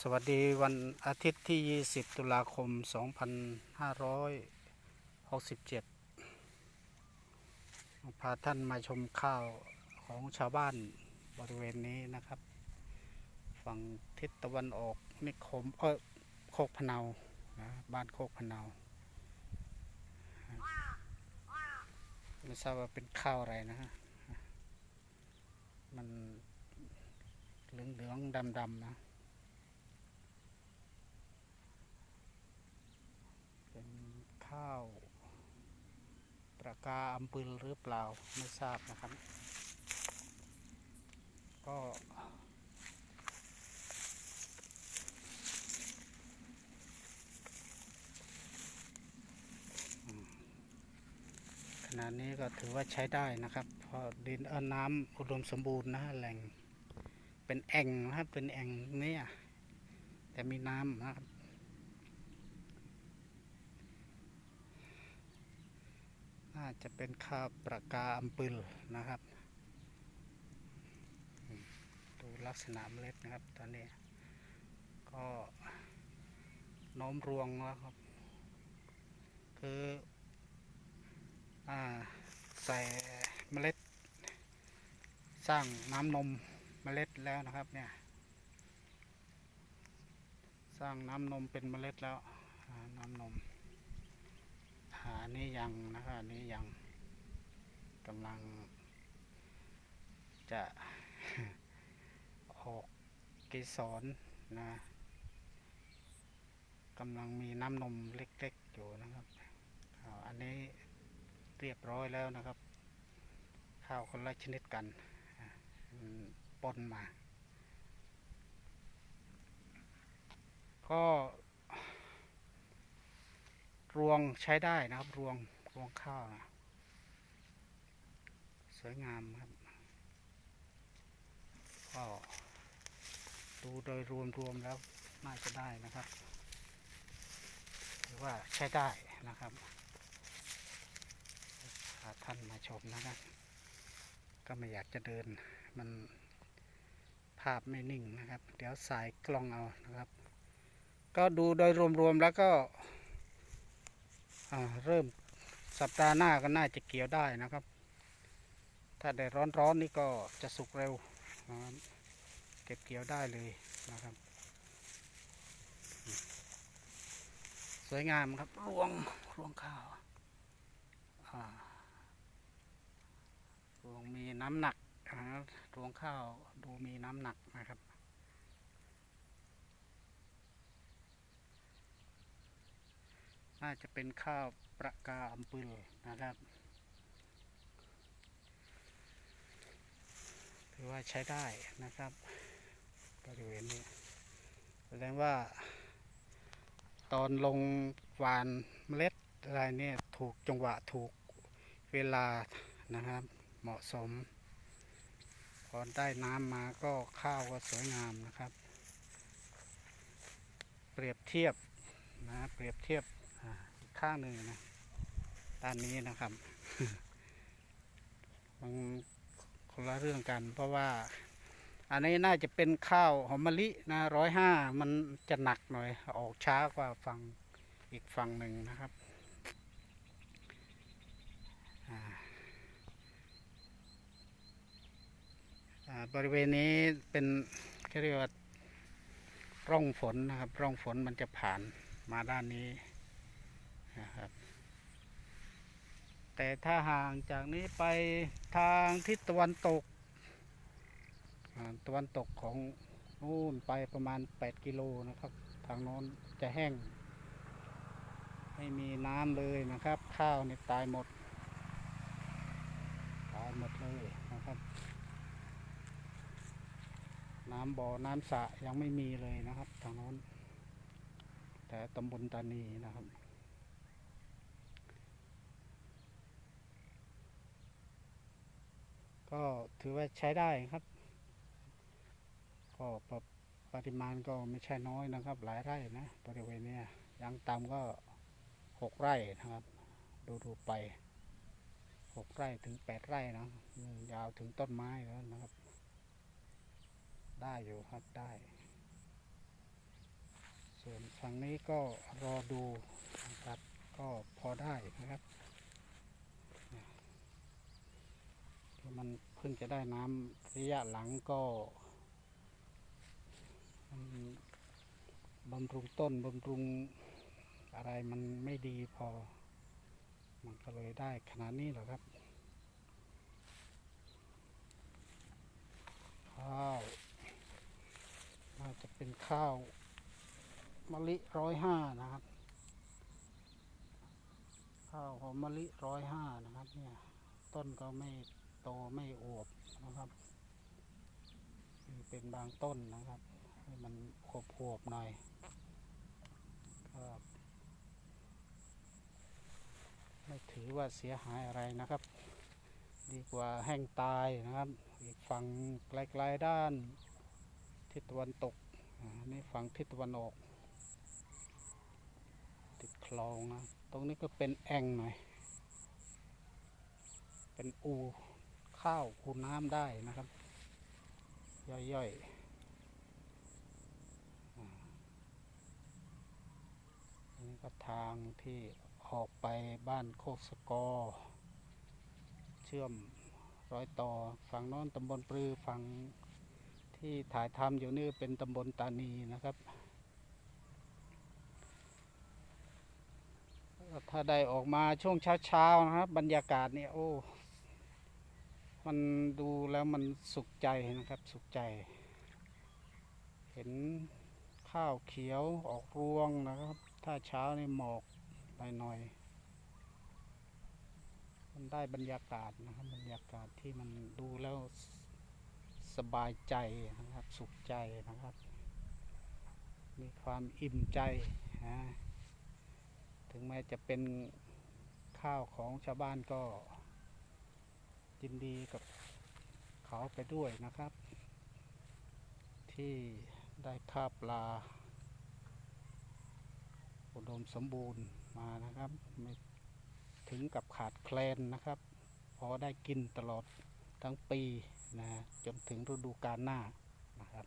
สวัสดีวันอาทิตย์ที่ 20 ตุลาคม 2567 พาท่านมาชมข้าวของชาวบ้านบริเวณนี้นะครับ ฝั่งทิศตะวันออกนิคมเออโคกพะเนานะบ้านโคกพะเนาไม่ทราบว่าเป็นข้าวอะไรนะฮะมันเหลืองๆดำๆนะ เป็น ข้าวประกาอัมปืลหรือเปล่าไม่ทราบนะครับ ก็ขณะนี้ก็ถือว่าใช้ได้นะครับเพราะดินเออน้ำอุดมสมบูรณ์นะแหล่งเป็นแอ่งนะครับเป็นแอ่งเนี่ยแต่มีน้ำนะครับ น่าจะเป็นข้าวประกาอัมปึลนะครับ ดูลักษณะเมล็ดนะครับ ตอนนี้ ก็โน้มรวงแล้วครับ คืออ่าใส่เมล็ด สร้างน้ำนมเมล็ดแล้วนะครับเนี่ยสร้างน้ำนมเป็นเมล็ดแล้วน้ำนม อาอันนี้ยังนะครับอันนี้ยังกำลัง จะออกเกสรนนะกำลังมีน้ำนมเล็กๆอยู่นะครับอันนี้เรียบร้อยแล้วนะครับ ข้าวคนละชนิดกันปนมา ก็ รวงใช้ได้นะครับ รวงรวงข้าวนะสวยงามครับก็ดูโดยรวมรวมแล้วน่าจะได้นะครับหรือว่าใช้ได้นะครับพาท่านมาชมนะครับ ก็ไม่อยากจะเดินมันภาพไม่นิ่งนะครับ เดี๋ยวสายกล้องเอานะครับ ก็ดูโดยรวมๆแล้วก็ เริ่มสัปดาห์หน้าก็น่าจะเกี่ยวได้นะครับ ถ้าแดดร้อนๆนี่ก็จะสุกเร็วเก็บเกี่ยวได้เลยนะครับ สวยงามครับรวงรวงข้าวรวงมีน้ำหนักรวงข้าวดูมีน้ำหนักนะครับ น่าจะเป็นข้าวประกาอัมปืลนะครับ ถือว่าใช้ได้นะครับบริเวณนี้แสดงว่า ตอนลงหวานเมล็ดอะไรเนี่ยถูกจังหวะถูกเวลานะครับ เหมาะสมพอได้น้ำมาก็ข้าวก็สวยงามนะครับ เปรียบเทียบนะเปรียบเทียบ ข้างหนึ่งนะด้านนี้นะครับมันคนละเรื่องกัน เพราะว่า อันนี้น่าจะเป็นข้าวหอมมะลินะร้อยห้ามันจะหนักหน่อย ออกช้ากว่าฝั่งอีกฝั่งหนึ่งนะครับอ่าบริเวณนี้เป็นเรียกว่าร่องฝนนะครับ ร่องฝนมันจะผ่านมาด้านนี้ นะครับแต่ถ้าห่างจากนี้ไปทางทิศตะวันตกตะวันตกของนู่นไปประมาณ 8 กิโลนะครับ ทางโน้นจะแห้ง ไม่มีน้ำเลยนะครับ ข้าวนี่ตายหมด ตายหมดเลยนะครับ น้ำบ่อ น้ำสระยังไม่มีเลยนะครับ ทางโน้นแต่ตำบลตานีนะครับ ก็ถือว่าใช้ได้ครับ ก็ปรปริมาณก็ไม่ใช่น้อยนะครับ หลายไร่นะบริเวณนี้ยังต่ำก็หกไร่นะครับ ดูดูไปหกไร่ถึงแปดไร่นะยาวถึงต้นไม้แล้วนะครับ ได้อยู่ครับได้ ส่วนฝั่งนี้ก็รอดูนะครับ ก็พอได้นะครับเนี่ย มันเพิ่งจะได้น้ำระยะหลังก็บำรุงต้นบำรุงอะไรมันไม่ดีพอ มันก็เลยได้ขนาดนี้เหรอครับข้าวน่าจะเป็นข้าวมะลิร้อยห้านะครับ ข้าวหอมมะลิร้อยห้านะครับเนี่ย ต้นก็ไม่ ตไม่อวบนะครับเป็นบางต้นนะครับให้มันขบขวบๆหน่อยก็ไม่ถือว่าเสียหายอะไรนะครับ ดีกว่าแห้งตายนะครับอีกฝั่งไกลๆด้านทิศตะวันตกนี่ฝั่งทิศตะวันออก ติดคลองนะตรงนี้ก็เป็นแอ่งหน่อย เป็นอู ข้าวอูน้ำได้นะครับ ย่อยๆอันนี้ก็ทางที่ออกไปบ้านโคกสกอ เชื่อมร้อยต่อฝั่งน้อนตำบลปลือฝั่งที่ถ่ายทำอยู่นี่เป็นตำบลตานีนะครับ ถ้าได้ออกมาช่วงเช้าๆนะครับ บรรยากาศเนี่ยโอ้ มันดูแล้วมันสุขใจนะครับสุขใจ เห็นข้าวเขียวออกรวงนะครับ ถ้าเช้านี่หมอกหน่อยๆมันได้บรรยากาศนะครับบรรยากาศที่มันดูแล้วสบายใจนะครับสุขใจนะครับ มีความอิ่มใจนะถึงแม้จะเป็นข้าวของชาวบ้านก็ ยินดีกับเขาไปด้วยนะครับ ที่ได้ข้าวปลา อุดมสมบูรณ์มานะครับไม่ถึงกับขาดแคลนนะครับพอได้กินตลอดทั้งปีนะจนถึงฤดูกาลหน้านะครับ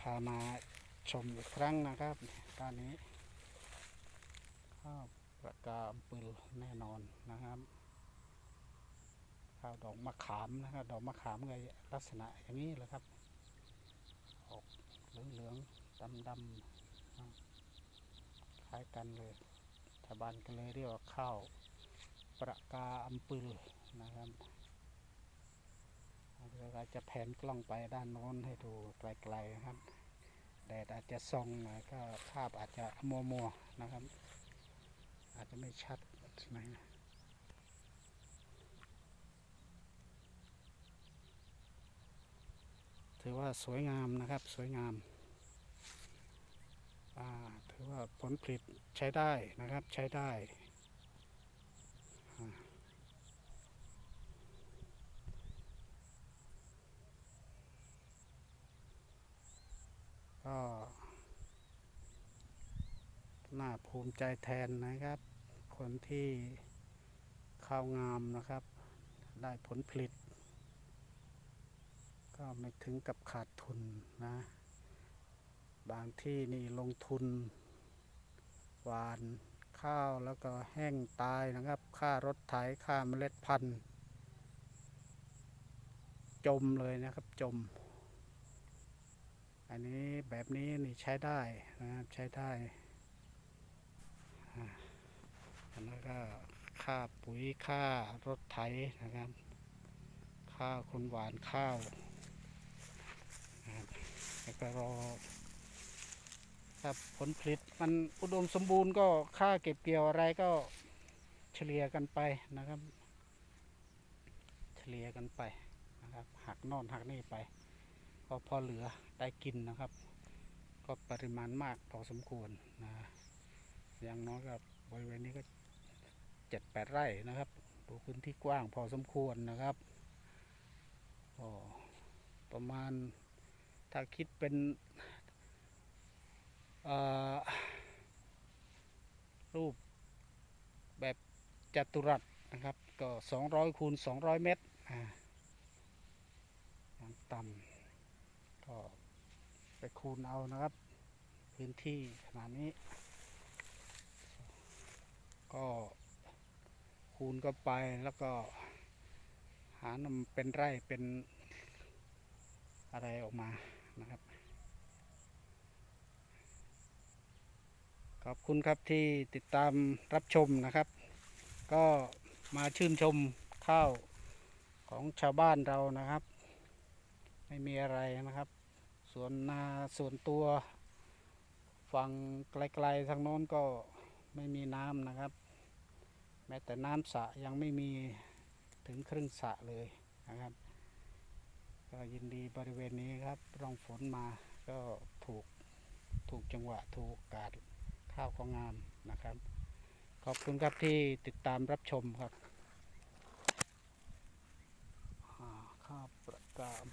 พามาชมอีกครั้งนะครับตอนนี้ ข้าวประกาปืลแน่นอนนะครับ ข้าวดอกมะขามนะครับ ดอกมะขามก็ลักษณะอย่างนี้แหละครับ ออกเหลืองๆดำๆคล้ายกันเลยชาวบ้านก็เลยเรียกว่าข้าวประกาอัมปืลนะครับเดี๋ยวเราจะแผนกล้องไปด้านโน้นให้ดูไกลๆนะครับ แดดอาจจะส่องหน่อยก็ภาพอาจจะมัวๆนะครับ อาจจะไม่ชัดนะถือว่าสวยงามนะครับสวยงามาถือว่าผลผลิตใช้ได้นะครับใช้ได้ก็ น่าภูมิใจแทนนะครับ คนที่ข้าวงามนะครับ ได้ผลผลิต ก็ไม่ถึงกับขาดทุนนะ บางที่นี่ลงทุน หวานข้าวแล้วก็แห้งตายนะครับ ค่ารถไถค่าเมล็ดพันธุ์ จมเลยนะครับจม อันนี้แบบนี้นี่ใช้ได้นะครับใช้ได้ อันนั้นก็ค่าปุ๋ยค่ารถไถนะครับ ค่าคนหวานข้าวนะครับแล้วก็รอถ้าผลผลิตมันอุดมสมบูรณ์ก็ค่าเก็บเกี่ยวอะไรก็เฉลี่ยกันไปนะครับ เฉลี่ยกันไปนะครับหักนอนหักนี่ไป ก็พอเหลือได้กินนะครับ ก็ปริมาณมากพอสมควรนะอย่างน้อยก็บริเวณนี้ก็ เจ็ดแปดไร่นะครับดูพื้นที่กว้างพอสมควรนะครับก็ประมาณถ้าคิดเป็นรูปแบบจัตุรัสนะครับ ก็ 200คูณ200 เมตรอ่าต่ำก็ไปคูณเอานะครับ พื้นที่ขนาดนี้ ก็ คูณก็ไปแล้วก็ หานำเป็นไร่เป็นอะไรออกมานะครับ ขอบคุณครับที่ติดตามรับชมนะครับ ก็มาชื่นชมข้าวของชาวบ้านเรานะครับ ไม่มีอะไรนะครับส่วนนาส่วนตัวฝั่งไกลๆทางโน้นก็ไม่มีน้ำนะครับ แม้แต่น้ำสะยังไม่มีถึงครึ่งสะเลยนะครับ ก็ยินดีบริเวณนี้ครับร่องฝนมาก็ถูกถูกจังหวะถูกกาดข้าวของงามนะครับ ขอบคุณครับที่ติดตามรับชมครับข้าวประกาศ